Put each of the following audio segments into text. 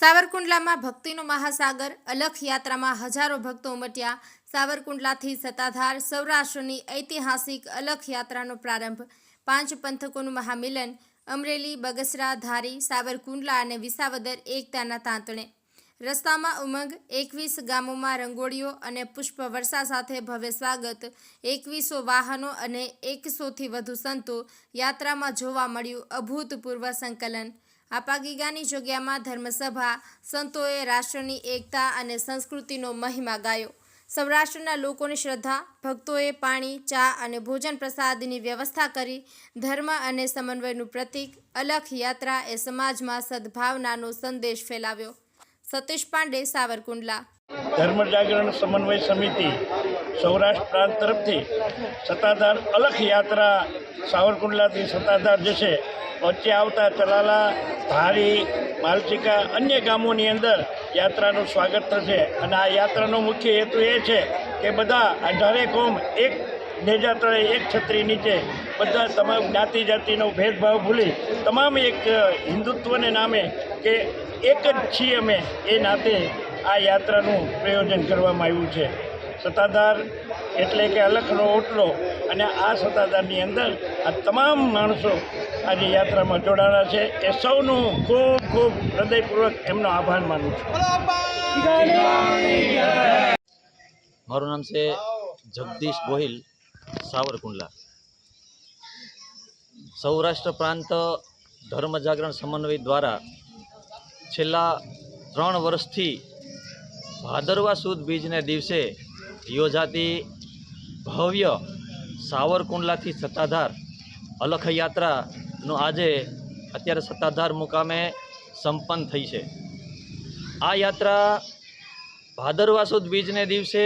સાવરકુંડલામાં ભક્તિનો મહાસાગર, અલખ યાત્રામાં હજારો ભક્તો ઉમટ્યા. સાવરકુંડલાથી સત્તાધાર સૌરાષ્ટ્રની ઐતિહાસિક અલખ યાત્રાનો પ્રારંભ. પાંચ પંથકોનું મહામિલન, અમરેલી, બગસરા, ધારી, સાવરકુંડલા અને વિસાવદર એકતાના તાંતણે. રસ્તામાં ઉમંગ, એકવીસ ગામોમાં રંગોળીઓ અને પુષ્પવર્ષા સાથે ભવ્ય સ્વાગત, એકવીસો વાહનો અને એકસોથી વધુ સંતો યાત્રામાં જોવા મળ્યું અભૂતપૂર્વ સંકલન. આપાગીગાની જગ્યામાં ધર્મસભા, સંતોએ રાષ્ટ્રની એકતા અને સંસ્કૃતિનો મહિમા ગાયો. સૌરાષ્ટ્રના લોકોની શ્રદ્ધા, ભક્તોએ પાણી, ચા અને ભોજન પ્રસાદની વ્યવસ્થા કરી ધર્મ અને સમન્વયનું પ્રતીક, અલખ યાત્રા એ સમાજમાં સદભાવનાનો સંદેશ ફેલાવ્યો. સતીશ પાંડે, સાવરકુંડલા. ધર્મ જાગરણ સમન્વય સમિતિ સૌરાષ્ટ્ર પ્રાંત તરફથી સત્તાધાર અલખ યાત્રા સાવરકુંડલાથી સત્તાધાર જશે વચ્ચે આવતા ચલાલા, ધારી માલચિકા અન્ય ગામોની અંદર યાત્રાનું સ્વાગત થશે. અને આ યાત્રાનો મુખ્ય હેતુ એ છે કે બધા અઢારે કોમ એક નેજા તળે એક છત્રી નીચે બધા તમામ જ્ઞાતિ જાતિનો ભેદભાવ ભૂલી તમામ એક હિન્દુત્વને નામે કે એક જ છીએ અમે એ નાતે આ યાત્રાનું પ્રયોજન કરવામાં આવ્યું છે. સત્તાધાર એટલે કે અલખનો ઓટલો. અને આ સત્તાધારની અંદર આ તમામ માણસો આજે યાત્રામાં જોડાણા છે. એ સૌનું ખૂબ ખૂબ હૃદયપૂર્વક એમનો આભાર માનું છું. મારું નામ છે જગદીશ ગોહિલ સાવરકુંડલા. સૌરાષ્ટ્ર પ્રાંત ધર્મ જાગરણ સમન્વય દ્વારા છેલ્લા ત્રણ વર્ષથી ભાદરવા સુદ બીજને દિવસે યોજાતી ભવ્ય સાવરકુંડલાથી સત્તાધાર અલખ યાત્રાનું આજે અત્યારે સત્તાધાર મુકામે સંપન્ન થઈ છે. આ યાત્રા ભાદરવા સુદ બીજને દિવસે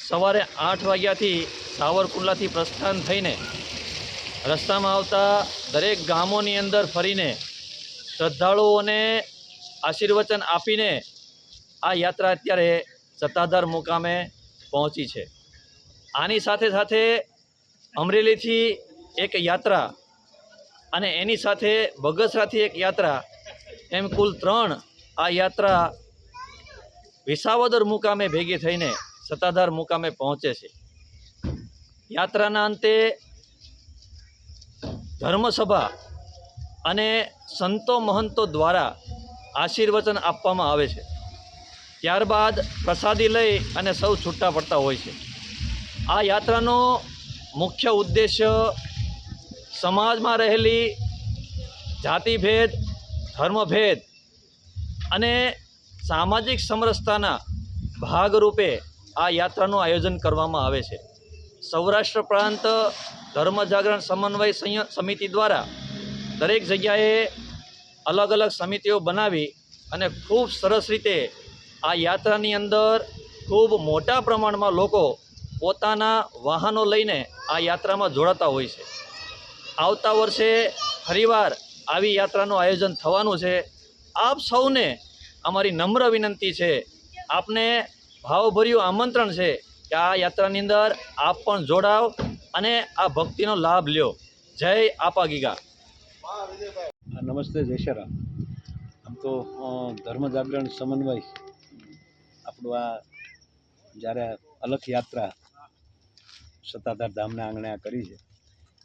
સવારે આઠ વાગ્યાથી સાવરકુંડલાથી પ્રસ્થાન થઈને રસ્તામાં આવતા દરેક ગામોની અંદર ફરીને શ્રદ્ધાળુઓને આશીર્વચન આપીને આ યાત્રા અત્યારે સત્તાધાર મુકામે પહોંચી છે. આની સાથે સાથે અમરેલીથી એક યાત્રા અને એની સાથે બગસરાથી એક યાત્રા, એમ કુલ ત્રણ આ યાત્રા વિસાવદર મુકામે ભેગી થઈને સત્તાધાર મુકામે પહોંચે છે. યાત્રાના અંતે ધર્મસભા અને સંતો મહંતો દ્વારા આશીર્વચન આપવામાં આવે છે. ત્યારબાદ પ્રસાદી લઈ અને સૌ છૂટા પડતા હોય છે. આ યાત્રાનો મુખ્ય ઉદ્દેશ્ય સમાજમાં રહેલી જાતિભેદ, ધર્મભેદ અને સામાજિક સમરસતાના ભાગરૂપે આ યાત્રાનું આયોજન કરવામાં આવે છે. સૌરાષ્ટ્ર પ્રાંત ધર્મ જાગરણ સમન્વય સમિતિ દ્વારા દરેક જગ્યાએ અલગ અલગ સમિતિઓ બનાવી અને ખૂબ સરસ રીતે આ યાત્રાની અંદર ખૂબ મોટા પ્રમાણમાં લોકો પોતાના વાહનો લઈને આ યાત્રામાં જોડાતા હોય છે. આવતા વર્ષે ફરીવાર આવી યાત્રાનું આયોજન થવાનું છે. આપ સૌને અમારી નમ્ર વિનંતી છે. આપને ભાવભર્યું આમંત્રણ છે કે આ યાત્રાની અંદર આપ પણ જોડાવ અને આ ભક્તિનો લાભ લ્યો. જય આપા ગીગા. નમસ્તે જય શ્રી આમ તો ધર્મ જાગરણ સમન્વય આપણું આ જ્યારે અલખ યાત્રા સત્તાધાર ધામના આંગણે આ કરી છે,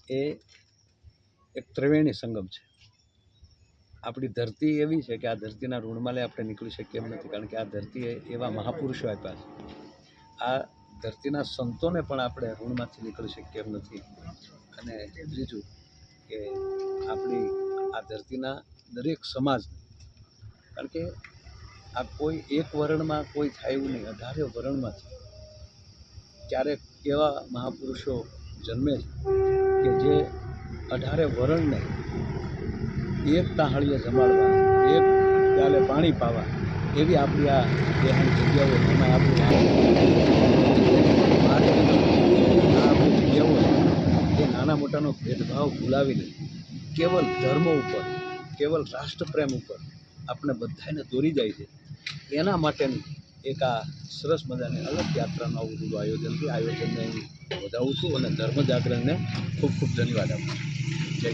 એ એક ત્રિવેણી સંગમ છે. આપણી ધરતી એવી છે કે આ ધરતીના ઋણમાં લઈ આપણે નીકળી શકીએ એમ નથી, કારણ કે આ ધરતીએ એવા મહાપુરુષો આપ્યા છે. આ ધરતીના સંતોને પણ આપણે ઋણમાંથી નીકળી શકીએ એમ નથી. અને બીજું કે આપણી આ ધરતીના દરેક સમાજ કારણ કે આ કોઈ એક વર્ણમાં કોઈ થાય નહીં. અઢારે વર્ણમાં છે. ક્યારેક એવા મહાપુરુષો જન્મે છે કે જે અઢારે વર્ણને એક તાહળીએ જમાડવા, એક પ્યાલે પાણી પાવા એવી આપણી આ દેહાની જગ્યાઓ. એમાં આપણી જગ્યાઓ એ નાના મોટાનો ભેદભાવ ભૂલાવીને કેવલ ધર્મ ઉપર, કેવલ રાષ્ટ્રપ્રેમ ઉપર આપણે બધાને દોરી જાય છે. એના માટેનું એક આ સરસ મજાની અલગ યાત્રાનું આવું બધું આયોજન આયોજનને વધાવું છું અને ધર્મ જાગરણને ખૂબ ખૂબ ધન્યવાદ આપું છું.